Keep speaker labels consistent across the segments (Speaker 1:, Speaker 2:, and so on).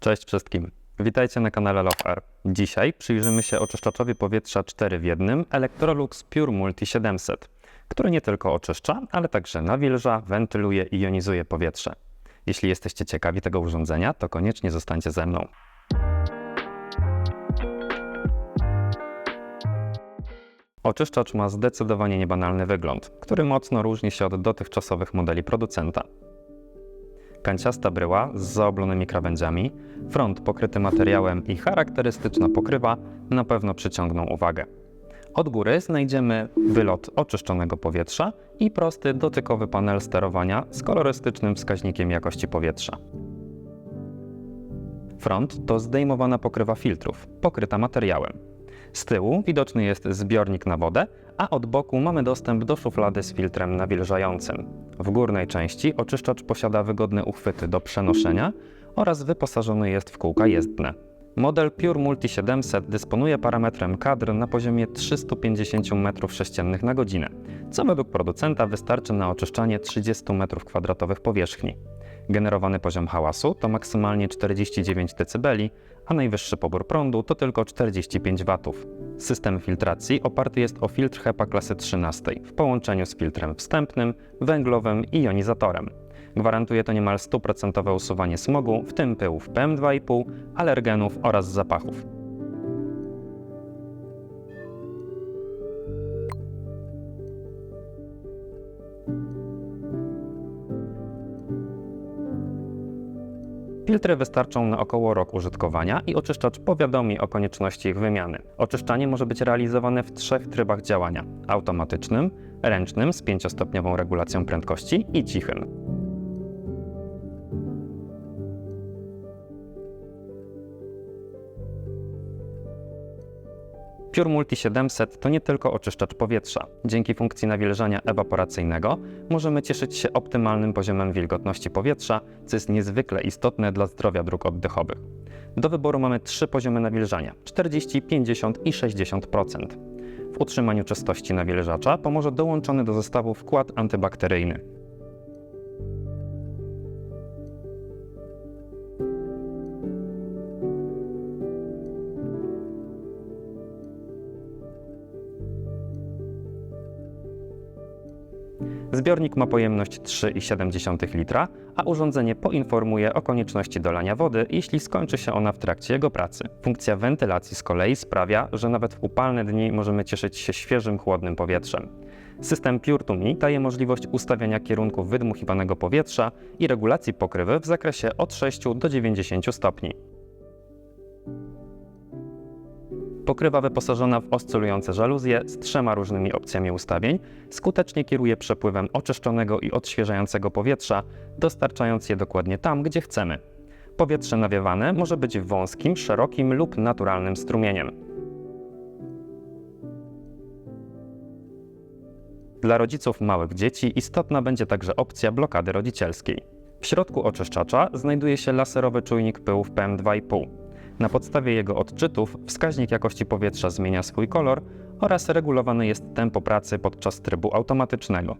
Speaker 1: Cześć wszystkim. Witajcie na kanale Love Air. Dzisiaj przyjrzymy się oczyszczaczowi powietrza 4 w 1 Electrolux Pure Multi 700, który nie tylko oczyszcza, ale także nawilża, wentyluje i jonizuje powietrze. Jeśli jesteście ciekawi tego urządzenia, to koniecznie zostańcie ze mną. Oczyszczacz ma zdecydowanie niebanalny wygląd, który mocno różni się od dotychczasowych modeli producenta. Kanciasta bryła z zaoblonymi krawędziami, front pokryty materiałem i charakterystyczna pokrywa na pewno przyciągną uwagę. Od góry znajdziemy wylot oczyszczonego powietrza i prosty dotykowy panel sterowania z kolorystycznym wskaźnikiem jakości powietrza. Front to zdejmowana pokrywa filtrów, pokryta materiałem. Z tyłu widoczny jest zbiornik na wodę, a od boku mamy dostęp do szuflady z filtrem nawilżającym. W górnej części oczyszczacz posiada wygodne uchwyty do przenoszenia oraz wyposażony jest w kółka jezdne. Model Pure Multi 700 dysponuje parametrem kadr na poziomie 350 m3 na godzinę, co według producenta wystarczy na oczyszczanie 30 m2 powierzchni. Generowany poziom hałasu to maksymalnie 49 dB, a najwyższy pobór prądu to tylko 45 W. System filtracji oparty jest o filtr HEPA klasy 13 w połączeniu z filtrem wstępnym, węglowym i jonizatorem. Gwarantuje to niemal 100% usuwanie smogu, w tym pyłów PM2,5, alergenów oraz zapachów. Filtry wystarczą na około rok użytkowania i oczyszczacz powiadomi o konieczności ich wymiany. Oczyszczanie może być realizowane w trzech trybach działania: automatycznym, ręcznym z pięciostopniową regulacją prędkości i cichym. Pure Multi 700 to nie tylko oczyszczacz powietrza. Dzięki funkcji nawilżania ewaporacyjnego możemy cieszyć się optymalnym poziomem wilgotności powietrza, co jest niezwykle istotne dla zdrowia dróg oddechowych. Do wyboru mamy trzy poziomy nawilżania 40, 50 i 60%. W utrzymaniu czystości nawilżacza pomoże dołączony do zestawu wkład antybakteryjny. Zbiornik ma pojemność 3,7 litra, a urządzenie poinformuje o konieczności dolania wody, jeśli skończy się ona w trakcie jego pracy. Funkcja wentylacji z kolei sprawia, że nawet w upalne dni możemy cieszyć się świeżym, chłodnym powietrzem. System Pure daje możliwość ustawiania kierunku wydmuchiwanego powietrza i regulacji pokrywy w zakresie od 6 do 90 stopni. Pokrywa wyposażona w oscylujące żaluzje z trzema różnymi opcjami ustawień skutecznie kieruje przepływem oczyszczonego i odświeżającego powietrza, dostarczając je dokładnie tam, gdzie chcemy. Powietrze nawiewane może być wąskim, szerokim lub naturalnym strumieniem. Dla rodziców małych dzieci istotna będzie także opcja blokady rodzicielskiej. W środku oczyszczacza znajduje się laserowy czujnik pyłów PM2,5. Na podstawie jego odczytów wskaźnik jakości powietrza zmienia swój kolor oraz regulowane jest tempo pracy podczas trybu automatycznego.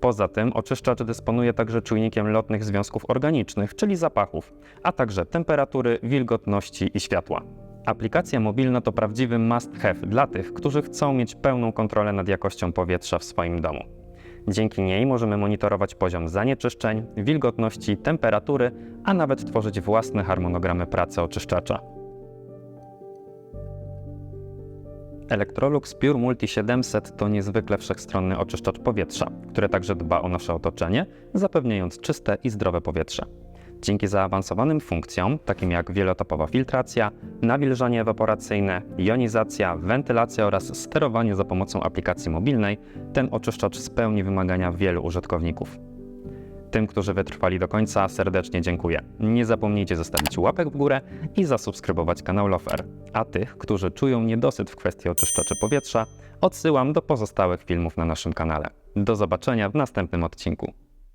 Speaker 1: Poza tym oczyszczacz dysponuje także czujnikiem lotnych związków organicznych, czyli zapachów, a także temperatury, wilgotności i światła. Aplikacja mobilna to prawdziwy must have dla tych, którzy chcą mieć pełną kontrolę nad jakością powietrza w swoim domu. Dzięki niej możemy monitorować poziom zanieczyszczeń, wilgotności, temperatury, a nawet tworzyć własne harmonogramy pracy oczyszczacza. Electrolux Pure Multi 700 to niezwykle wszechstronny oczyszczacz powietrza, który także dba o nasze otoczenie, zapewniając czyste i zdrowe powietrze. Dzięki zaawansowanym funkcjom, takim jak wielotopowa filtracja, nawilżanie ewaporacyjne, jonizacja, wentylacja oraz sterowanie za pomocą aplikacji mobilnej, ten oczyszczacz spełni wymagania wielu użytkowników. Tym, którzy wytrwali do końca, serdecznie dziękuję. Nie zapomnijcie zostawić łapek w górę i zasubskrybować kanał Lofer. A tych, którzy czują niedosyt w kwestii oczyszczaczy powietrza, odsyłam do pozostałych filmów na naszym kanale. Do zobaczenia w następnym odcinku.